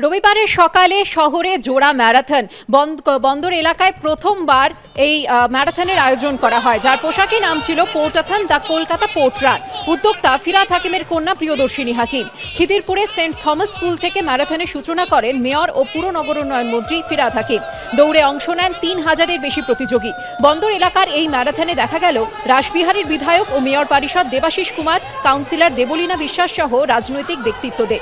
রবিবারের সকালে শহরে জোড়া ম্যারাথন। বন্দ- বন্দর এলাকায় প্রথমবার এই ম্যারাথনের আয়োজন করা হয়। যার পোশাকি নাম ছিল portathon the Kolkata port run. উদ্যোক্তা ফিরাত হাকিমের কন্যা প্রিয়দর্শিনী হাকিম। খিদিরপুরে সেন্ট থমাস স্কুল থেকে ম্যারাথনের সূচনা করেন মেয়র ও পুর নগর উন্নয়ন মন্ত্রী ফিরাত হাকিম। দৌড়ে অংশ নেন তিন হাজারের বেশি প্রতিযোগী। বন্দর এলাকার এই ম্যারাথনে দেখা গেল রাসবিহারীর বিধায়ক ও মেয়র পরিষদ দেবাশিস কুমার, কাউন্সিলর দেবলীনা বিশ্বাস সহ রাজনৈতিক ব্যক্তিত্বদের।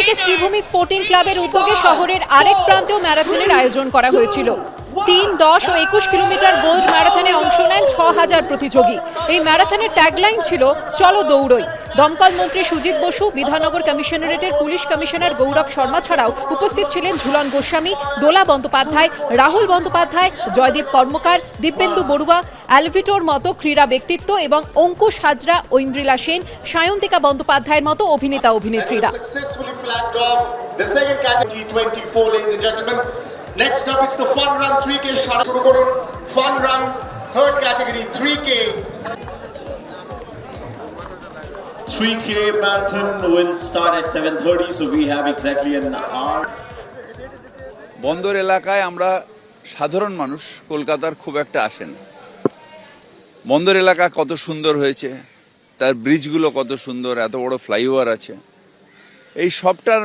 2024. অন্যদিকে শ্রীভূমি স্পোর্টিং ক্লাবের উদ্যোগে শহরের আরেক প্রান্তেও ম্যারাথনের আয়োজন করা হয়েছিল। তিন দশ ও একুশ কিলোমিটার গোল্ড ম্যারাথনে অংশ নেন ছ হাজার প্রতিযোগী। এই ম্যারাথনের ট্যাগলাইন ছিল চলো দৌড়ই। দমকল মন্ত্রী সুজিত বসু, বিধাননগর কমিশনারেটের পুলিশ কমিশনার গৌরব শর্মা ছাড়াও উপস্থিত ছিলেন ঝুলন গোস্বামী, দোলা বন্দ্যোপাধ্যায়, রাহুল বন্দ্যোপাধ্যায়, জয়দীপ কর্মকার দিব্যেন্দু বড়ুয়া, অ্যালভিটোর মতো ক্রীড়া ব্যক্তিত্ব এবং অঙ্কুশ হাজরা, ঐন্দ্রিলা সেন, সায়ন্তিকা বন্দ্যোপাধ্যায়ের মতো অভিনেতা অভিনেত্রীরা। Successfully flagged off the second category T24 ladies and gentlemen. Next up, it's the fun run 3k shot. শুরু করুন fun run, third category 3k 3K marathon will start at 7:30, so we have exactly an hour. বন্দর এলাকায় আমরা সাধারণ মানুষ কলকাতার খুব একটা আসেন। বন্দর এলাকা কত সুন্দর হয়েছে তার ব্রিজগুলো কত সুন্দর এত বড় ফ্লাইওভার আছে। এই সবটার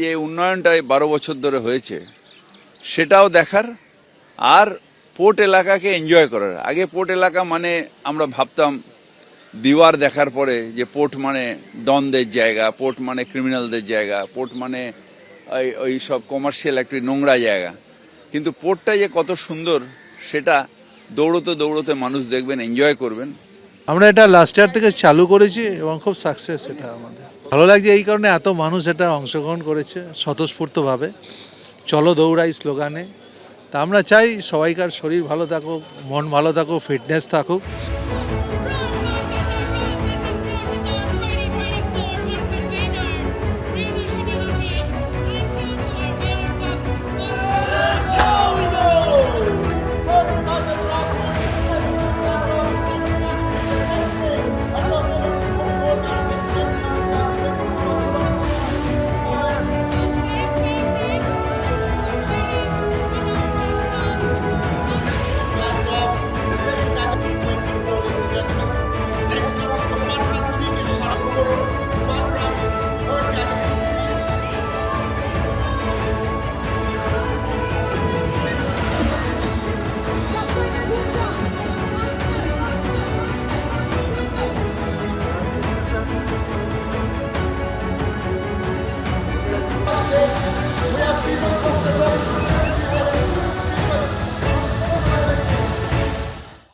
যে উন্নয়নটা বারো বছর ধরে হয়েছে সেটাও দেখার আর পোর্ট এলাকাকে এনজয় করার। আগে পোর্ট এলাকা মানে আমরা ভাবতাম দিওয়ার দেখার পরে যে পোর্ট মানে ডনদের জায়গা, পোর্ট মানে ক্রিমিনালদের জায়গা, পোর্ট মানে ওই ওই সব কমার্শিয়াল একটি নোংরা জায়গা। কিন্তু পোর্টটা যে কত সুন্দর, সেটা দৌড়তে দৌড়তে মানুষ দেখবেন এনজয় করবেন। আমরা এটা লাস্ট ইয়ার থেকে চালু করেছি এবং খুব সাকসেস এটা আমাদের। ভালো লাগছে এই কারণে এত মানুষ এটা অংশগ্রহণ করেছে স্বতঃস্ফূর্তভাবে। চলো দৌড়াই স্লোগানে। তা আমরা চাই সবাইকার শরীর ভালো থাকুক, মন ভালো থাকুক ফিটনেস থাকুক। We have